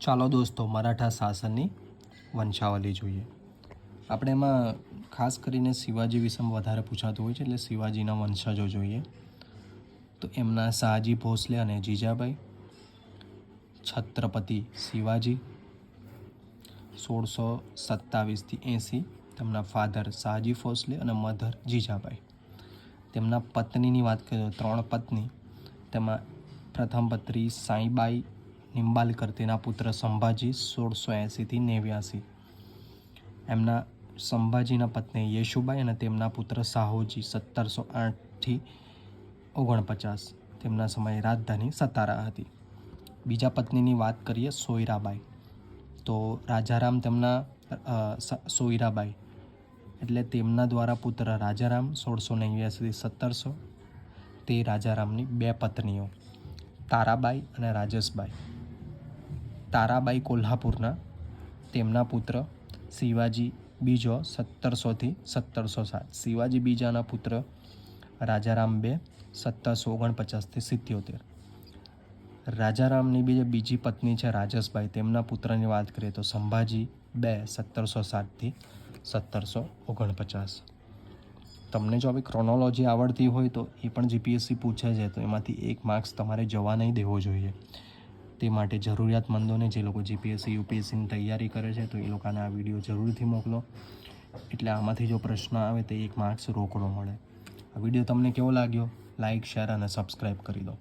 ચાલો દોસ્તો, મરાઠા શાસનની વંશાવલી જોઈએ. આપણે એમાં ખાસ કરીને શિવાજી વિશે વધારે પૂછાતું હોય છે, એટલે શિવાજીના વંશજો જોઈએ. તો એમના શાહજી ભોસલે અને જીજાબાઈ, છત્રપતિ શિવાજી, સોળસો સત્તાવીસથી એંસી તેમના ફાધર શાહજી ભોસલે અને મધર જીજાબાઈ. તેમના પત્નીની વાત કરીએ તો ત્રણ પત્ની, તેમાં પ્રથમ પત્ની સાંઈબાઈ નિંબાલકર તેના પુત્ર સંભાજી સોળસો એંસીથી નેવ્યાસી. એમના સંભાજીના પત્ની યેશુબાઈ અને તેમના પુત્ર સાહોજી સત્તરસો આઠથી ઓગણપચાસ. તેમના સમયે રાજધાની સતારા હતી. બીજા પત્નીની વાત કરીએ સોયરાબાઈ. તો રાજારામ તેમના સોયરાબાઈ. એટલે તેમના દ્વારા પુત્ર રાજારામ સોળસો નેવ્યાસીથી સત્તરસો. તે રાજારામની બે પત્નીઓ, તારાબાઈ અને રાજસબાઈ. તારાબાઈ કોલ્હાપુરના, તેમના પુત્ર શિવાજી બીજો સત્તરસોથી સત્તરસો સાત શિવાજી બીજાના પુત્ર રાજારામ બે સત્તરસો ઓગણપચાસથી સિત્યોતેર. રાજારામની બીજે બીજી પત્ની છે રાજસભાઈ તેમના પુત્રની વાત કરીએ તો સંભાજી બે સત્તરસો સાતથી સત્તરસો ઓગણપચાસ તમને જો આવી ક્રોનોલોજી આવડતી હોય તો એ પણ જીપીએસસી પૂછે છે, તો એમાંથી એક માર્ક્સ તમારે જવા નહીં દેવો જોઈએ. તે માટે જરૂરિયાતમંદોને જે લોકો જીપીએસસી યુપીએસસીની તૈયારી કરે છે, તો એ લોકોને આ વીડિયો જરૂરથી મોકલો. એટલે આમાંથી જો પ્રશ્ન આવે, તો એક માર્ક્સ રોકડો મળે. આ વીડિયો તમને કેવો લાગ્યો? લાઇક શેર અને સબસ્ક્રાઈબ કરી દો.